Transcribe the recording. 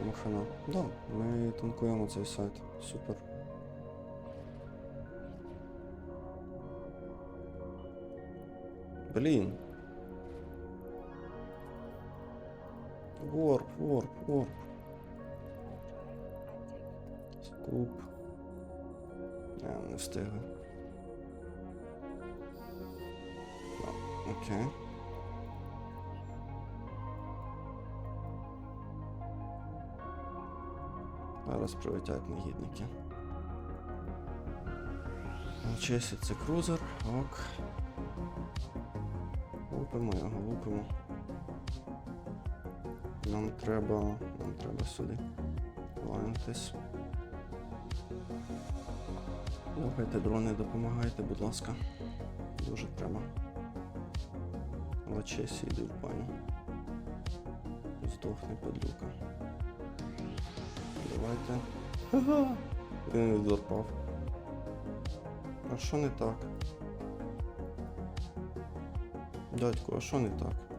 Йому хана. Да, ми танкуємо цей сайт. Супер. Блін. Ворп, ворп, ворп. Скуп. Не, не встигли. Окей. Зараз прилетять негідники. Чесі це крузер, ок. Лупимо його, лупимо. Нам треба. Нам треба сюди. Лайнтись. Давайте дрони, допомагайте, будь ласка. Дуже треба. Але Чесі йди в баню. Здохне падлюка. Давайте. Ха-ха! не відлопав. А що не так? Дядько, а що не так?